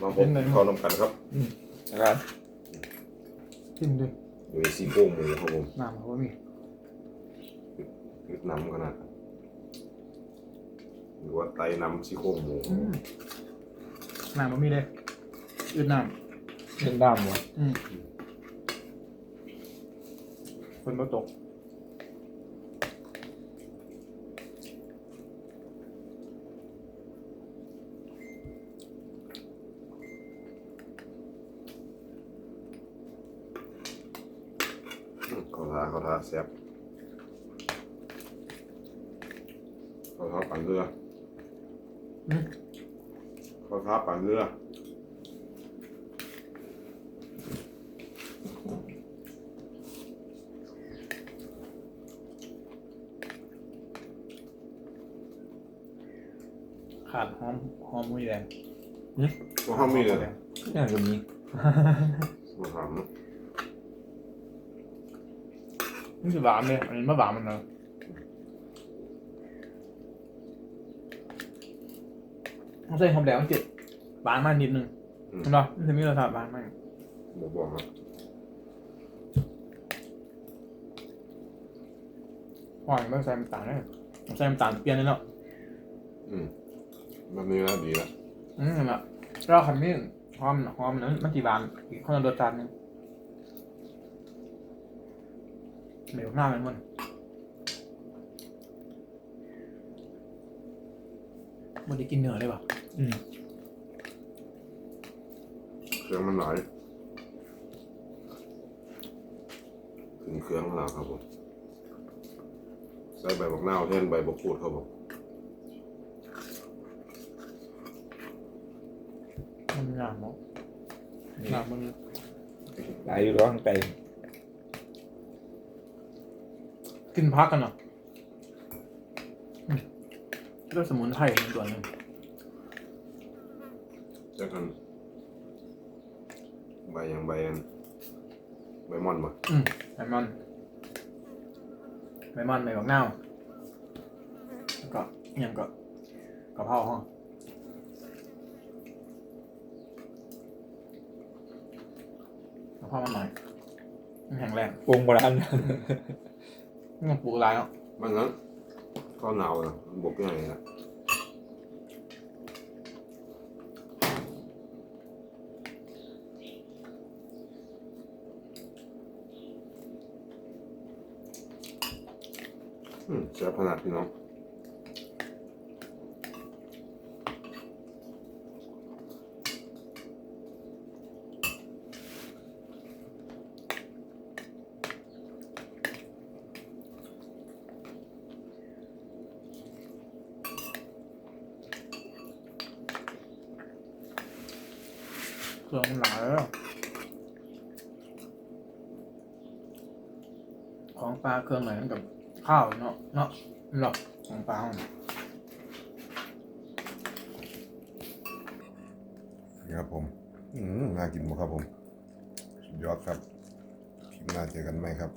บางผมเข้านำกันครับนะครับกินดิโดยซีโครงหมูครับผมน้ำเขามียึดน้ำขนาดหรือว่าไตน้ำซีโครงหมูอืมน้ำเขามีเลยอืดน้เล่นด้ามวะำอืมฝนมาตก เขา ทาเขาทาแซ่บเขาทาปั่นเรืออืม เขาทาปั่นเรือขาดหอมหอมมือแดงก็ห้ามมีเลยอย่างกับนี้มาถา มนี่คือหวานเลยอันนี้มะหวานมันเนอะต้องใส่หอมแดงมันเจ็ดหวานมากนิดนึงเห็นปะมันจะมีรสชาติหวานมากบอกบอกครับหวานไม่ใส่น้ำตาลเลยใส่น้ำตาลเปรี้ยวนิดเนาะอืมแบบนี้แล้วดีแล้วอืมแบบเราขันนี่หอมหอมนั้นมันจีบานอีกคนละรสชาติหนึง เหลวหน้ามันมันมันได้กินเนื้อเลยป่ะอืมเครื่องมันหลายถึงเครื่องแล้วครับผมใส่ใบบักนาวแทนใบบักกูดครับผมมันหนามเนาะนี่หนามมัน หลายอยู่ร้องไก่ กินพักกันเนาะอืมก็สมุนไพรเป็นตัวหนึงจะกันใบอย่างใบอันใบมอนมาอืมไลมอนไลมอนใบบักนาวแล้วก็อหยังก็กะเพราห้องกะเพรามันหน่อยมันแข็งแรงปรุงโบราณ มันปลูกหลายเนาะมันนั้นก็หนาวนะมันบกยังไงนะอืมแซ่บขนาดพี่น้อง เครื่องมันหลายของปลาเครื่องไหนมันกับข้าวเนาะเนาะหรอกของปลาครับผม อืมน่ากินมากครับผมสุดยอดครับคลิปหน้าเจอกันไหมครับ